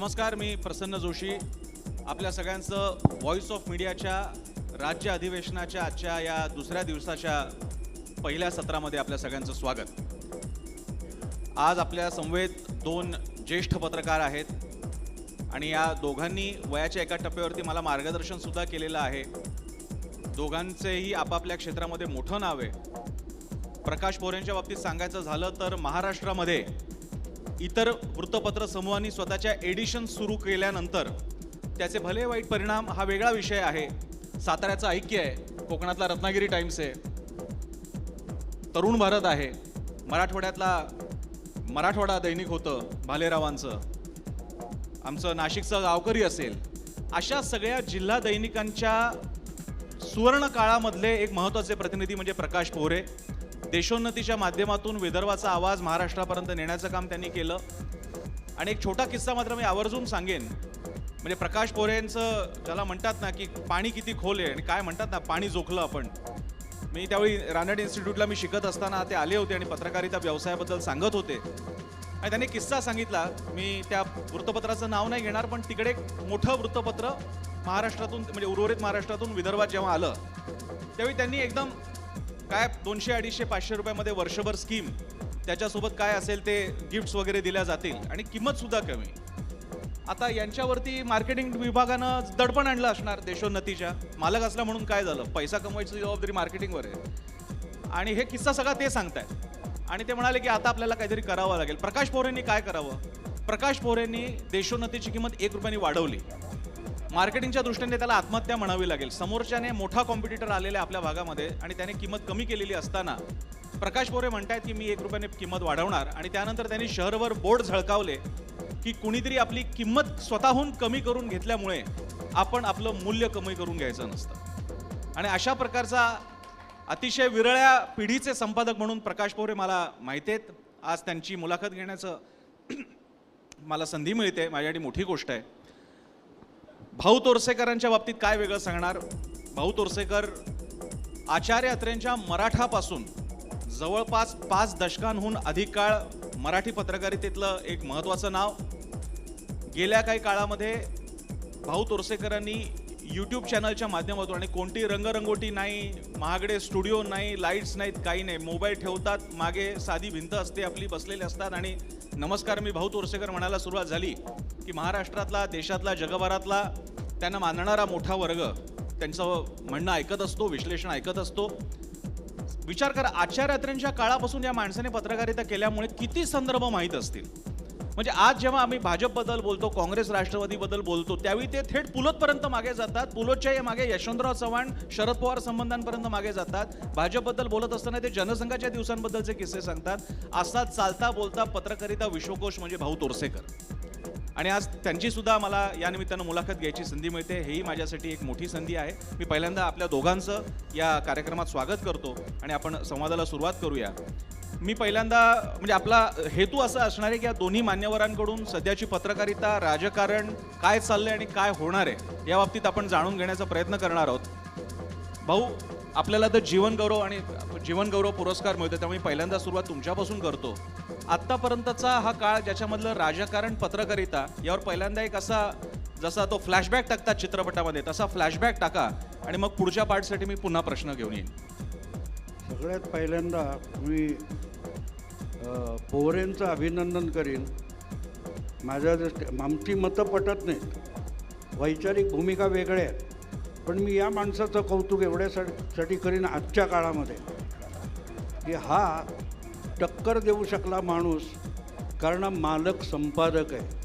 नमस्कार मी प्रसन्न जोशी. आपल्या सगळ्यांचं व्हॉइस ऑफ मीडियाच्या राज्य अधिवेशनाच्या आजच्या या दुसऱ्या दिवसाच्या पहिल्या सत्रामध्ये आपल्या सगळ्यांचं स्वागत. आज आपल्या समवेत दोन ज्येष्ठ पत्रकार आहेत आणि या दोघांनी वयाच्या एका टप्प्यावरती मला मार्गदर्शनसुद्धा केलेलं आहे. दोघांचेही आपापल्या क्षेत्रामध्ये मोठं नाव आहे. प्रकाश पोरेंच्या बाबतीत सांगायचं झालं तर महाराष्ट्रामध्ये इतर वृत्तपत्र समूहांनी स्वतःच्या एडिशन सुरू केल्यानंतर त्याचे भले वाईट परिणाम हा वेगळा विषय आहे. साताऱ्याचं ऐक्य आहे. कोकणातला रत्नागिरी टाइम्स आहे. तरुण भारत आहे. मराठवाड्यातला मराठवाडा दैनिक होतं. भालेरावांचं. आमचं नाशिकचं गावकरी असेल. अशा सगळ्या जिल्हा दैनिकांच्या सुवर्ण काळामधले एक महत्त्वाचे प्रतिनिधी म्हणजे प्रकाश पोहरे. देशोन्नतीच्या माध्यमातून विदर्भाचा आवाज महाराष्ट्रापर्यंत नेण्याचं काम त्यांनी केलं. आणि एक छोटा किस्सा मात्र मी आवर्जून सांगेन. म्हणजे प्रकाश पोरेंचं ज्याला म्हणतात ना की पाणी किती खोल आहे आणि काय म्हणतात ना पाणी जोखलं आपण. मी त्यावेळी रानड इन्स्टिट्यूटला मी शिकत असताना ते आले होते आणि पत्रकारिता व्यवसायाबद्दल सांगत होते. आणि त्यांनी किस्सा सांगितला. मी त्या वृत्तपत्राचं नाव नाही घेणार पण तिकडे एक मोठं वृत्तपत्र महाराष्ट्रातून म्हणजे उर्वरित महाराष्ट्रातून विदर्भात जेव्हा आलं त्यावेळी त्यांनी एकदम काय दोनशे अडीचशे पाचशे रुपयामध्ये वर्षभर स्कीम त्याच्यासोबत काय असेल ते गिफ्ट्स वगैरे दिल्या जातील आणि किंमत सुद्धा कमी. आता यांच्यावरती मार्केटिंग विभागानं दडपण आणलं असणार देशोन्नतीच्या. मालक असला म्हणून काय झालं? पैसा कमवायची जबाबदारी मार्केटिंगवर आहे. आणि हे किस्सा सगळा ते सांगतायत. आणि ते म्हणाले की आता आपल्याला काहीतरी करावं लागेल. प्रकाश पोरेंनी काय करावं? प्रकाश पोरेंनी देशोन्नतीची किंमत एक रुपयाने वाढवली. मार्केटिंगच्या दृष्टीने त्याला आत्महत्या म्हणावी लागेल. समोरच्याने मोठा कॉम्पिटिटर आलेला आहे आपल्या भागामध्ये आणि त्याने किंमत कमी केलेली असताना प्रकाश पोरे म्हणतायत की मी एक रुपयाने किंमत वाढवणार आणि त्यानंतर त्यांनी शहरभर बोर्ड झळकावले की कुणीतरी आपली किंमत स्वतःहून कमी करून घेतल्यामुळे आपण आपलं मूल्य कमी करून घ्यायचं नसतं. आणि अशा प्रकारचा अतिशय विरळ्या पिढीचे संपादक म्हणून प्रकाश पोरे मला माहिती आहेत. आज त्यांची मुलाखत घेण्याचं मला संधी मिळते. माझ्यासाठी मोठी गोष्ट आहे. भाऊ तोरसेकरांच्या बाबतीत काय वेगळं सांगणार? भाऊ तोरसेकर आचार्य अत्रेंच्या मराठापासून जवळपास पाच दशकांहून अधिक काळ मराठी पत्रकारितेतलं एक महत्त्वाचं नाव. गेल्या काही काळामध्ये भाऊ तोरसेकरांनी यूट्यूब चॅनलच्या माध्यमातून आणि कोणती रंगरंगोटी नाही महागडे स्टुडिओ नाही लाईट्स नाहीत काही नाही मोबाईल ठेवतात मागे साधी भिंत असते आपली बसलेली असतात आणि नमस्कार मी भाऊ तोरसेकर म्हणायला सुरुवात झाली की महाराष्ट्रातला देशातला जगभरातला त्यांना मानणारा मोठा वर्ग त्यांचं म्हणणं ऐकत असतो विश्लेषण ऐकत असतो. विचार करा आचार्यात्र्यांच्या काळापासून या माणसाने पत्रकारिता केल्यामुळे किती संदर्भ माहीत असतील? म्हणजे आज जेव्हा आम्ही भाजपबद्दल बोलतो काँग्रेस राष्ट्रवादीबद्दल बोलतो त्यावेळी ते थेट पुलोतपर्यंत मागे जातात. पुलोतच्या या मागे यशवंतराव चव्हाण शरद पवार संबंधांपर्यंत मागे जातात. भाजपबद्दल बोलत असताना ते जनसंघाच्या दिवसांबद्दलचे किस्से सांगतात. असा चालता बोलता पत्रकारिता विश्वकोश म्हणजे भाऊ तोरसेकर. आणि आज त्यांचीसुद्धा मला या निमित्तानं मुलाखत घ्यायची संधी मिळते. हेही माझ्यासाठी एक मोठी संधी आहे. मी पहिल्यांदा आपल्या दोघांचं या कार्यक्रमात स्वागत करतो आणि आपण संवादाला सुरुवात करूया. मी पहिल्यांदा म्हणजे आपला हेतू असा असणार आहे की या दोन्ही मान्यवरांकडून सध्याची पत्रकारिता राजकारण काय चाललंय आणि काय होणार आहे या बाबतीत आपण जाणून घेण्याचा प्रयत्न करणार आहोत. भाऊ आपल्याला तर जीवनगौरव आणि जीवनगौरव पुरस्कार मिळतो त्यामुळे पहिल्यांदा सुरुवात तुमच्यापासून करतो. आत्तापर्यंतचा हा काळ ज्याच्यामधलं राजकारण पत्रकारिता यावर पहिल्यांदा एक असा जसा तो फ्लॅशबॅक टाकतात चित्रपटामध्ये तसा फ्लॅशबॅक टाका. आणि मग पुढच्या पार्टसाठी मी पुन्हा प्रश्न घेऊन येईन. सगळ्यात पहिल्यांदा मी पोहरेंचं अभिनंदन करीन. माझ्या दृष्टी आमची मतं पटत नाहीत. वैचारिक भूमिका वेगळ्या आहेत. पण मी या माणसाचं कौतुक एवढ्यासाठी साठी करीन आजच्या काळामध्ये. की हा टक्कर देऊ शकला माणूस कारण मालक संपादक आहे.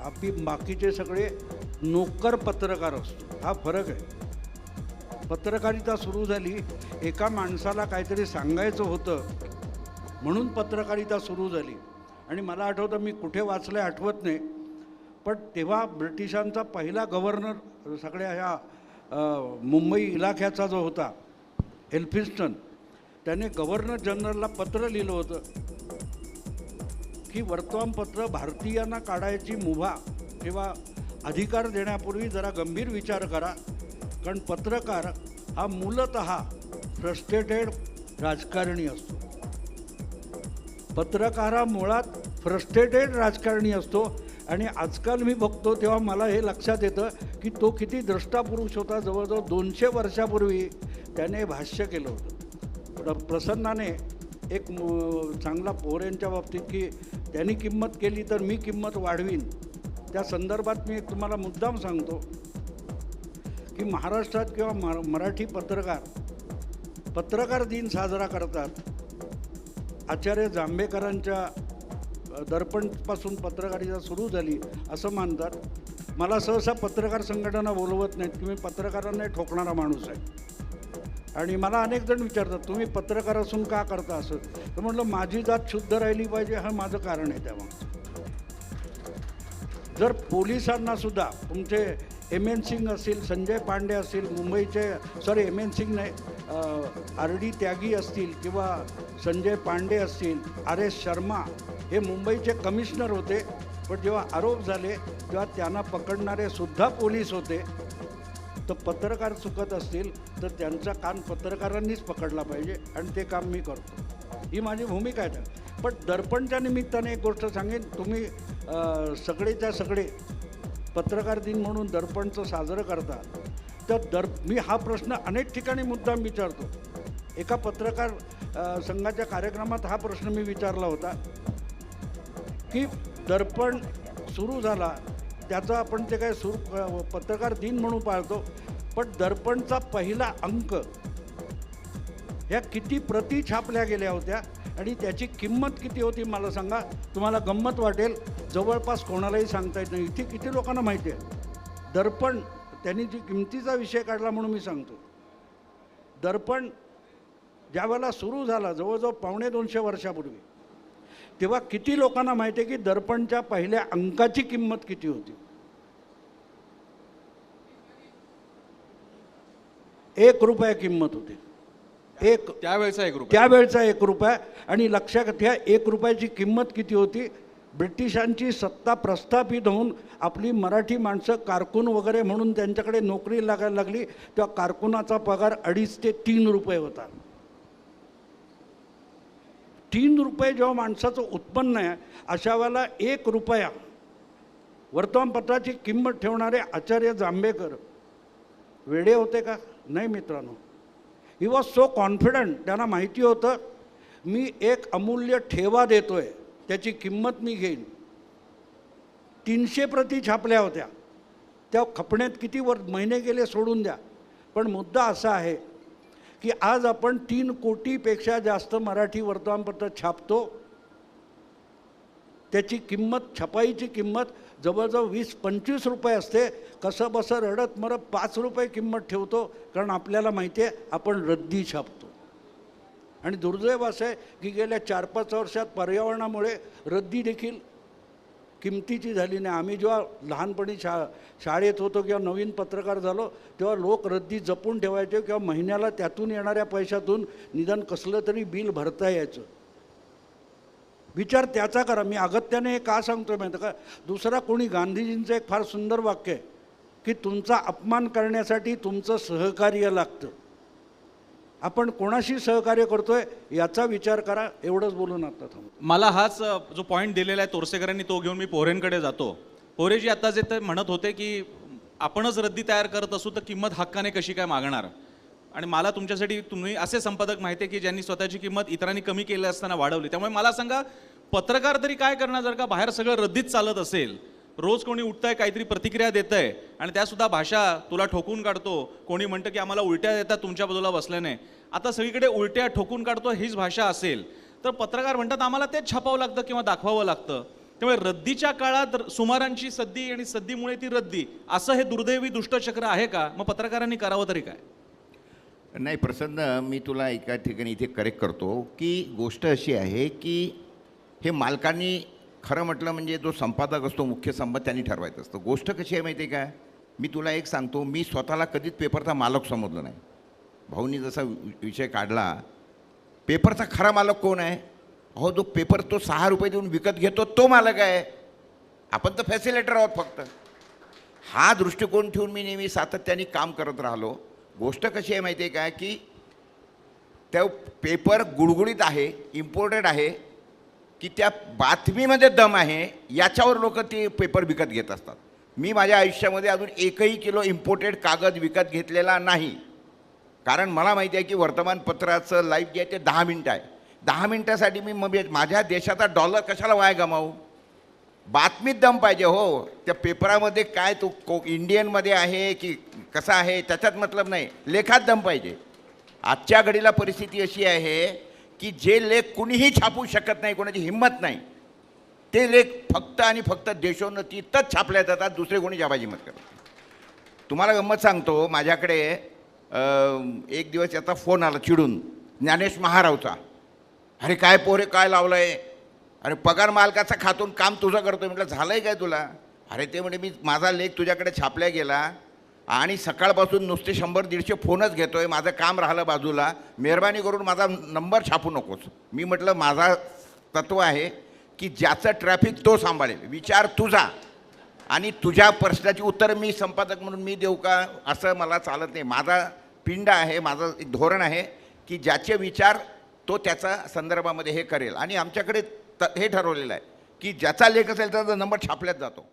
आपली बाकीचे सगळे नोकर पत्रकार असतो. हा फरक आहे. पत्रकारिता सुरू झाली एका माणसाला काहीतरी सांगायचं होतं म्हणून पत्रकारिता सुरू झाली. आणि मला आठवतं मी कुठे वाचलं आठवत नाही पण तेव्हा ब्रिटिशांचा पहिला गव्हर्नर सगळ्या ह्या मुंबई इलाख्याचा जो होता एल्फिन्स्टन त्याने गव्हर्नर जनरलला पत्र लिहिलं होतं की वर्तमानपत्र भारतीयांना काढायची मुभा किंवा अधिकार देण्यापूर्वी जरा गंभीर विचार करा. कारण पत्रकार हा मूलत फ्रस्ट्रेटेड राजकारणी असतो. पत्रकार हा मुळात फ्रस्ट्रेटेड राजकारणी असतो. आणि आजकाल मी बघतो तेव्हा मला हे लक्षात येतं की तो किती द्रष्टा पुरुष होता. जवळजवळ दोनशे वर्षापूर्वी त्याने भाष्य केलं होतं. प्र प्रसन्नाने एक मु- चांगला पोहऱ्यांच्या बाबतीत की त्यांनी किंमत केली तर मी किंमत वाढवीन. त्या संदर्भात मी एक तुम्हाला मुद्दाम सांगतो की महाराष्ट्रात किंवा मरा मराठी पत्रकार पत्रकार दिन साजरा करतात. आचार्य जांभेकरांच्या दर्पणपासून पत्रकारिता सुरू झाली असं मानतात. मला सहसा पत्रकार संघटना बोलवत नाहीत की मी पत्रकारांना ठोकणारा माणूस आहे. आणि मला अनेक जण विचारतात तुम्ही पत्रकार असून का करता असं? तर म्हटलं माझी जात शुद्ध राहिली पाहिजे हा माझं कारण आहे त्यामागचं जर पोलिसांना सुद्धा तुमचे एम एन सिंग असतील संजय पांडे असतील मुंबईचे सॉरी एम एन सिंग नाही आर डी त्यागी असतील किंवा संजय पांडे असतील आर एस शर्मा हे मुंबईचे कमिशनर होते पण जेव्हा आरोप झाले तेव्हा त्यांना पकडणारे सुद्धा पोलीस होते. तर पत्रकार चुकत असतील तर त्यांचा कान पत्रकारांनीच पकडला पाहिजे आणि ते काम मी करतो. ही माझी भूमिका आहे. त्या पण दर्पणच्या निमित्ताने एक गोष्ट सांगेन तुम्ही सगळेच्या सगळे पत्रकार दिन म्हणून दर्पणचं साजरं करता तर दर मी हा प्रश्न अनेक ठिकाणी मुद्दाम विचारतो. एका पत्रकार संघाच्या कार्यक्रमात हा प्रश्न मी विचारला होता की दर्पण सुरू झाला त्याचा आपण ते काय सुरू पत्रकार दिन म्हणून पाळतो पण दर्पणचा पहिला अंक. ह्या किती प्रती छापल्या गेल्या होत्या आणि त्याची किंमत किती होती मला सांगा. तुम्हाला गंमत वाटेल. जवळपास कोणालाही सांगता येत नाही. इथे किती लोकांना माहिती आहे? दर्पण त्यांनी जी किमतीचा विषय काढला म्हणून मी सांगतो. दर्पण ज्यावेळेला सुरू झाला जवळजवळ पावणे दोनशे वर्षापूर्वी तेव्हा किती लोकांना माहिती आहे की दर्पणच्या पहिल्या अंकाची किंमत किती होती? एक रुपया किंमत होती. एक त्यावेळेचा एक रुपया. त्यावेळचा एक रुपया. आणि लक्षात घ्या एक रुपयाची किंमत किती होती? ब्रिटिशांची सत्ता प्रस्थापित होऊन आपली मराठी माणसं कारकून वगैरे म्हणून त्यांच्याकडे नोकरी लागायला लागली तेव्हा कारकुनाचा पगार अडीच ते तीन रुपये होता. तीन रुपये जेव्हा माणसाचं उत्पन्न आहे अशा वेळेला एक रुपया वर्तमानपत्राची किंमत ठेवणारे आचार्य जांभेकर वेडे होते का? नाही मित्रांनो. ही वॉज सो कॉन्फिडंट त्यांना माहिती होतं मी एक अमूल्य ठेवा देतो आहे त्याची किंमत मी घेईन. तीनशे प्रती छापल्या होत्या. त्या खपण्यात किती वर महिने गेले सोडून द्या. पण मुद्दा असा आहे की आज आपण तीन कोटीपेक्षा जास्त मराठी वर्तमानपत्र छापतो त्याची किंमत छपाईची किंमत जवळजवळ वीस पंचवीस रुपये असते. कसं बसं रडत मरत पाच रुपये किंमत ठेवतो कारण आपल्याला माहिती आहे आपण रद्दी छापतो. आणि दुर्दैव असं आहे की गेल्या चार पाच वर्षात पर्यावरणामुळे रद्दी देखील किमतीची झाली नाही. आम्ही जेव्हा लहानपणी शा शाळेत होतो किंवा नवीन पत्रकार झालो तेव्हा लोक रद्दी जपून ठेवायचे किंवा महिन्याला त्यातून येणाऱ्या पैशातून निदान कसलं तरी बिल भरता यायचं. विचार त्याचा करा. मी अगत्याने हे का सांगतोय माहिती का? दुसरा कोणी गांधीजींचं एक फार सुंदर वाक्य आहे की तुमचा अपमान करण्यासाठी तुमचं सहकार्य लागतं. आपण कोणाशी सहकार्य करतोय याचा विचार करा. एवढंच बोलून आता थांबतो मला हाच जो पॉईंट दिलेला आहे तोरसेकरांनी तो घेऊन मी पोहरेंकडे जातो. पोहरेजी आता जे ते म्हणत होते की आपणच रद्दी तयार करत असू तर किंमत हक्काने कशी काय मागणार? आणि मला तुमच्यासाठी तुम्ही असे संपादक माहिती आहे की ज्यांनी स्वतःची किंमत इतरांनी कमी केली असताना वाढवली. त्यामुळे मला सांगा पत्रकार तरी काय करणार जर का बाहेर सगळं रद्दीत चालत असेल? रोज कोणी उठतंय काहीतरी प्रतिक्रिया देत आहे आणि त्यासुद्धा भाषा तुला ठोकून काढतो. कोणी म्हणतं की आम्हाला उलट्या देतात तुमच्या बाजूला बसल्याने आता सगळीकडे उलट्या ठोकून काढतो हीच भाषा असेल. तर पत्रकार म्हणतात आम्हाला तेच छापावं लागतं किंवा दाखवावं लागतं. त्यामुळे रद्दीच्या काळात र- सुमारांची सद्दी आणि सद्दीमुळे ती रद्दी असं हे दुर्दैवी दुष्टचक्र आहे का? मग पत्रकारांनी करावं तरी काय? नाही प्रसन्न मी तुला एका ठिकाणी इथे करेक्ट करतो की गोष्ट अशी आहे की हे मालकांनी खरं म्हटलं म्हणजे जो संपादक असतो मुख्य संपादक त्यांनी ठरवायचं असतं. गोष्ट कशी आहे माहिती आहे का? मी तुला एक सांगतो मी स्वतःला कधीच पेपरचा मालक समजलो नाही. भाऊनी जसा वि- विषय काढला पेपरचा खरा मालक कोण आहे? अहो जो पेपर तो सहा रुपये देऊन विकत घेतो तो मालक आहे. आपण तर फॅसिलेटर आहोत फक्त. हा दृष्टिकोन ठेवून मी नेहमी सातत्याने काम करत राहिलो. गोष्ट कशी आहे माहिती आहे का की त्या पेपर गुडगुडीत आहे इम्पोर्टेड आहे की त्या बातमीमध्ये दम आहे याच्यावर लोक ते पेपर विकत घेत असतात. मी माझ्या आयुष्यामध्ये अजून एकही किलो इम्पोर्टेड कागद विकत घेतलेला नाही. कारण मला माहिती आहे की वर्तमानपत्राचं लाईफ जे आहे ते दहा मिनटं आहे. दहा मिनटासाठी मी मग माझ्या देशाचा डॉलर कशाला वाया गमावू? बातमीत दम पाहिजे हो. त्या पेपरामध्ये काय तो को इंडियनमध्ये आहे की कसा आहे त्याच्यात मतलब नाही. लेखात दम पाहिजे. आजच्या घडीला परिस्थिती अशी आहे की जे लेख कुणीही छापू शकत नाही कोणाची हिंमत नाही. ते लेख फक्त आणि फक्त देशोन्नतीतच छापल्या जातात दुसरे कोणी जाबाजी मत करत तुम्हाला गंमत सांगतो माझ्याकडे एक दिवस याचा फोन आला चिडून. ज्ञानेश महारावचा. अरे काय पोरे काय लावलं आहे अरे पगार मालकाचा खातून काम तुझं करतो म्हटलं झालं आहे काय तुला? अरे ते म्हणे मी माझा लेख तुझ्याकडे छापल्या गेला आणि सकाळपासून नुसते शंभर दीडशे फोनच घेतोय. माझं काम राहिलं बाजूला. मेहरबानी करून माझा नंबर छापू नकोस. मी म्हटलं माझा तत्व आहे की ज्याचं ट्रॅफिक तो सांभाळेल. विचार तुझा आणि तुझ्या प्रश्नाची उत्तर मी संपादक म्हणून मी देऊ का? असं मला चालत नाही. माझा पिंड आहे माझं एक धोरण आहे की ज्याचे विचार तो त्याचा संदर्भामध्ये हे करेल. आणि आमच्याकडे हे ठरवलेलं आहे की ज्याचा लेख असेल त्याचा नंबर छापल्यात जातो.